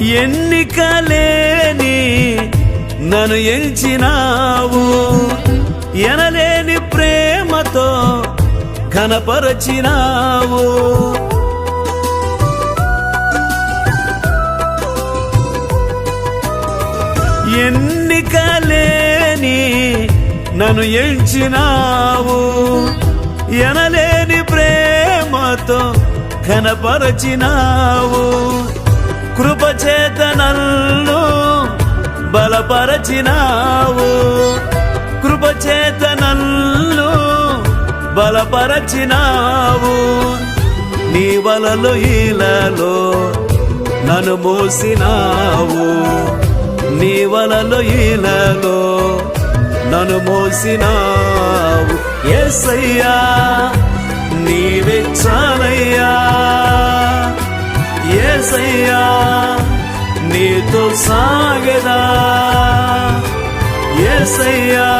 ఎన్నికలేని నన్ను ఎంచినావు. ఎనలేని ప్రేమతో కనపరచినావు ఎన్నికలేని నన్ను ఎంచినావు. ఎనలేని ప్రేమతో కనపరచినావు కృపచేత నన్ను బలపరచినావు. కృపచేత నన్ను బలపరచినావు. నీ వలలు ఈలలో నన్ను మోసినావు. నీ వలలు ఈలలో నన్ను మోసినావు. ఎస్సయ్యా నీతో సాగదా. ఎసయ్యా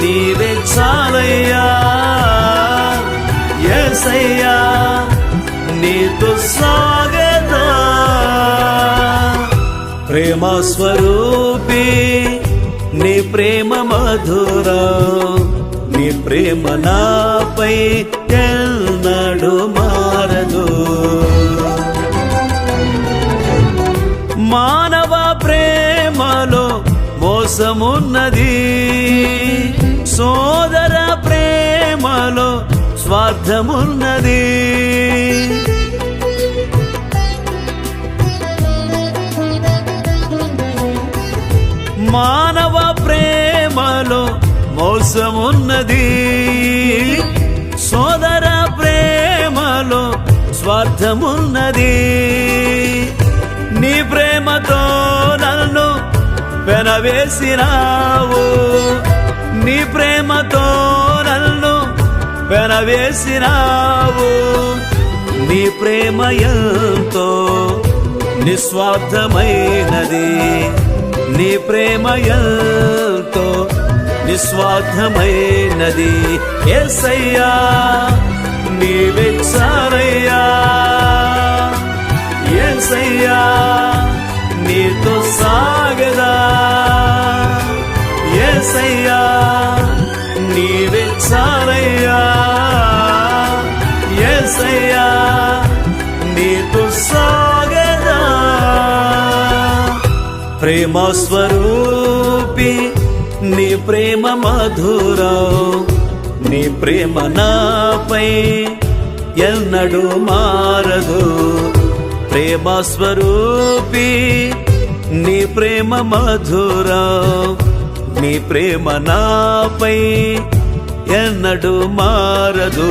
నీవే చాలయ్యా. ఎసయ్యా నీతో సాగదా. ప్రేమ స్వరూపి నీ ప్రేమ మధుర. నీ ప్రేమ నాపై ఎన్నడు మారదు. మానవ ప్రేమలో మోసమున్నది. సోదర ప్రేమలో స్వార్థమున్నది. మానవ ప్రేమలో మోసమున్నది. పెనవేసినావు నీ ప్రేమతో నన్ను పెనవేసినావు నీ ప్రేమ ఎంతో నిస్వార్థమైనది. నీ ప్రేమ ఎంతో నిస్వార్థమైనది. ఎస్సయ్యా నీవే చాలయ్యా ఎస్సయ్యా నీవే చాలయ్యా. ఎస్సయ్యా నీకు సాగదా ప్రేమ స్వరూపి నీ ప్రేమ మధురా నీ ప్రేమ నాపై ఎన్నడు మారదు. ప్రేమ స్వరూపి నీ ప్రేమ మధురా నీ ప్రేమ నాపై ఎన్నడు మారదు.